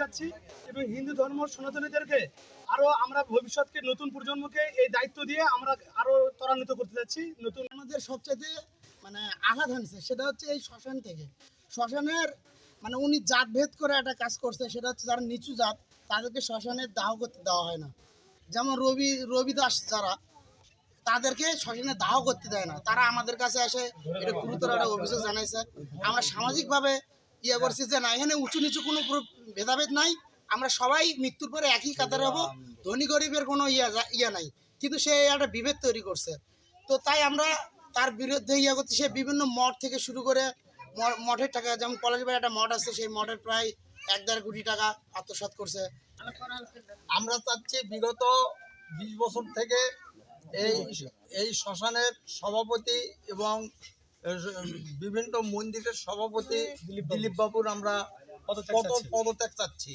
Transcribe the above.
যাচ্ছি এবং হিন্দু ধর্ম সনাতনীদেরকে আরও আমরা ভবিষ্যৎকে নতুন প্রজন্মকে এই দায়িত্ব দিয়ে আমরা আরও ত্বরান্বিত করতে যাচ্ছি নতুন আমাদের সবচেয়ে মানে আঘাত হানছে, সেটা হচ্ছে এই শ্মশান থেকে। শ্মশানের মানে উনি জাত ভেদ করে একটা কাজ করছে, সেটা হচ্ছে যারা নিচু জাত, তাদেরকে শ্মশানের দাহ করতে দেওয়া হয় না। যেমন রবি রবি দাস যারা, তাদেরকে শ্মশানে দাহ করতে দেয় না। তারা আমাদের কাছে এসে এটা গুরুতর একটা অভিযোগ জানাইছে। আমরা সামাজিকভাবে ইয়ে করছি যে না এখানে উঁচু নিচু কোনো ভেদাভেদ নাই। আমরা সবাই মৃত্যুর পরে একই কাতারে হব ধনী গরিবের কোনো ইয়া ইয়া নাই। কিন্তু সে একটা বিভেদ তৈরি করছে। তো তাই আমরা তার বিরুদ্ধে ইয়ে করছি সে বিভিন্ন মঠ থেকে শুরু করে ম- মঠের টাকা যেমন কলেজবাড়ি একটা মঠ আছে সেই মঠের প্রায় এক দেড় কোটি টাকা আত্মসাৎ করছে। আমরা চাচ্ছি বিগত বিশ বছর থেকে এই এই শ্মশানের সভাপতি এবং বিভিন্ন মন্দিরের সভাপতি দিলীপ বাবুর আমরা পদ- পদত্যাগ চাচ্ছি।